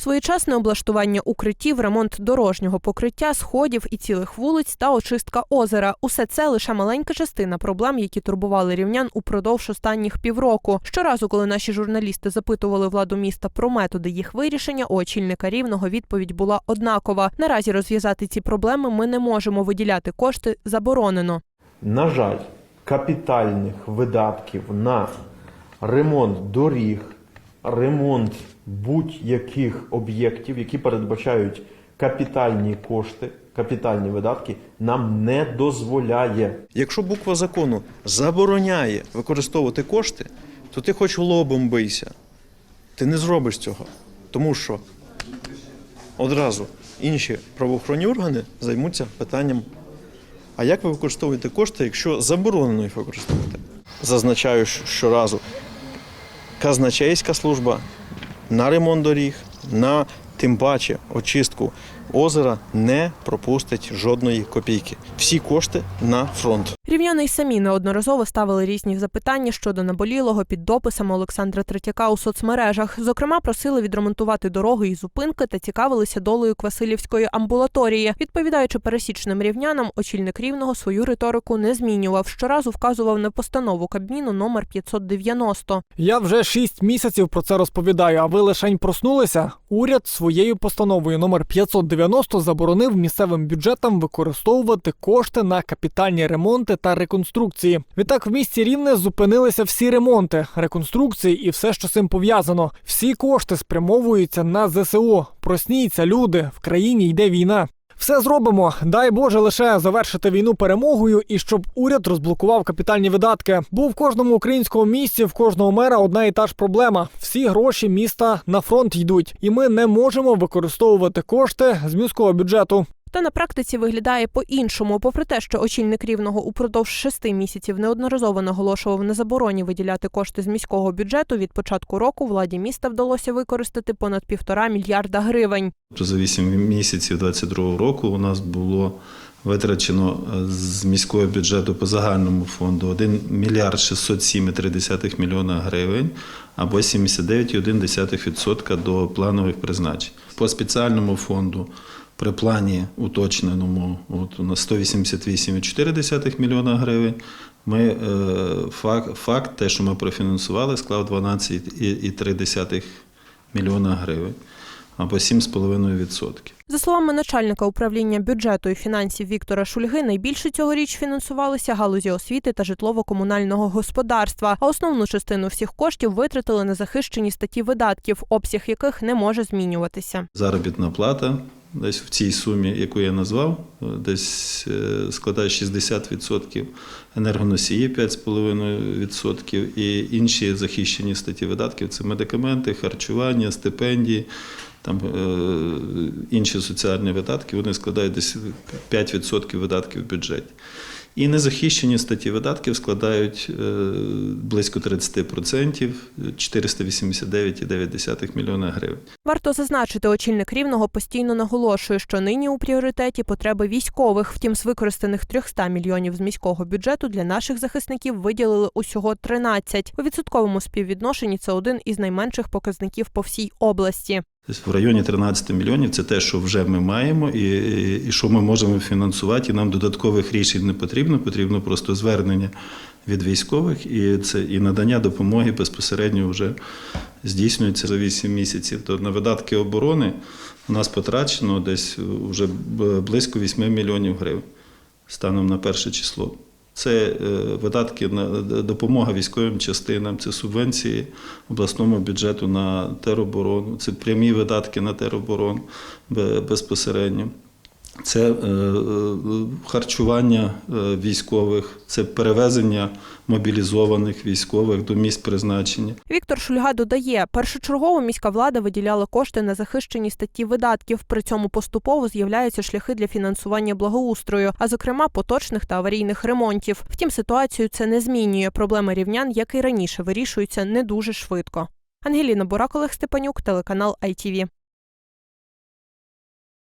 Своєчасне облаштування укриттів, ремонт дорожнього покриття, сходів і цілих вулиць та очистка озера усе це лише маленька частина проблем, які турбували рівнян упродовж останніх півроку. Щоразу, коли наші журналісти запитували владу міста про методи їх вирішення, у очільника рівного відповідь була однакова. Наразі розв'язати ці проблеми ми не можемо виділяти кошти заборонено. На жаль, капітальних видатків на ремонт доріг, ремонт будь-яких об'єктів, які передбачають капітальні кошти, капітальні видатки, нам не дозволяє. Якщо буква закону забороняє використовувати кошти, то ти хоч лобом бийся. Ти не зробиш цього. Тому що одразу інші правоохоронні органи займуться питанням, а як ви використовуєте кошти, якщо заборонено їх використовувати? Зазначаю щоразу, казначейська служба на ремонт доріг, на тим паче очистку озера не пропустить жодної копійки. Всі кошти на фронт. Рівняни й самі неодноразово ставили різні запитання щодо наболілого під дописами Олександра Третяка у соцмережах. Зокрема, просили відремонтувати дороги і зупинки та цікавилися долею Квасилівської амбулаторії. Відповідаючи пересічним рівнянам, очільник рівного свою риторику не змінював. Щоразу вказував на постанову Кабміну номер 590. Я вже шість місяців про це розповідаю. А ви лишень проснулися? Уряд своєю постановою номер 590 заборонив місцевим бюджетам використовувати кошти на капітальні ремонти та реконструкції. Відтак в місті Рівне зупинилися всі ремонти, реконструкції і все, що з цим пов'язано. Всі кошти спрямовуються на ЗСУ. Просніться, люди, в країні йде війна. Все зробимо. Дай Боже лише завершити війну перемогою і щоб уряд розблокував капітальні видатки. Бо в кожному українському місті, в кожного мера одна і та ж проблема. Всі гроші міста на фронт йдуть, і ми не можемо використовувати кошти з міського бюджету. Та на практиці виглядає по-іншому. Попри те, що очільник рівного упродовж шести місяців неодноразово наголошував на забороні виділяти кошти з міського бюджету. Від початку року владі міста вдалося використати понад півтора мільярда гривень. За 8 місяців 2022 року у нас було витрачено е, з міського бюджету по загальному фонду 1 мільярд 607,3 мільйона гривень або 79,1% до планових призначень. По спеціальному фонду при плані уточненому от, у нас 188,4 мільйона гривень. Ми е, факт, факт, те, що ми профінансували, склав 12,3 мільйона гривень або 7,5%. За словами начальника управління бюджету і фінансів Віктора Шульги, найбільше цьогоріч фінансувалися галузі освіти та житлово-комунального господарства. А основну частину всіх коштів витратили на захищені статті видатків, обсяг яких не може змінюватися. Заробітна плата десь в цій сумі, яку я назвав, е, десь е, складає 60%, енергоносії 5,5% і інші захищені статті видатків це медикаменти, харчування, стипендії. Там е, інші соціальні видатки вони складають десь 5% видатків в бюджеті. І незахищені статті видатків складають е, близько 30%, 489,9 мільйона гривень. Варто зазначити, очільник рівного постійно наголошує, що нині у пріоритеті потреби військових. Втім, з використаних 300 мільйонів з міського бюджету для наших захисників виділили усього 13. У відсотковому співвідношенні це один із найменших показників по всій області. Тобто в районі 13 мільйонів це те, що вже ми маємо, і, і, що ми можемо фінансувати. І нам додаткових рішень не потрібно. Потрібно просто звернення від військових, і це і надання допомоги безпосередньо вже здійснюється за 8 місяців. То на видатки оборони у нас потрачено десь вже близько 8 мільйонів гривень станом на перше число. Це е, видатки на допомога військовим частинам, це субвенції обласному бюджету на тероборону, це прямі видатки на тероборону безпосередньо. Це е, е, харчування е, військових, це перевезення мобілізованих військових до місць призначення. Віктор Шульга додає, першочергово міська влада виділяла кошти на захищені статті видатків. При цьому поступово з'являються шляхи для фінансування благоустрою, а зокрема поточних та аварійних ремонтів. Втім, ситуацію це не змінює. Проблеми рівнян, як і раніше, вирішуються не дуже швидко. Ангеліна Бурак, Олег Степанюк, телеканал ITV.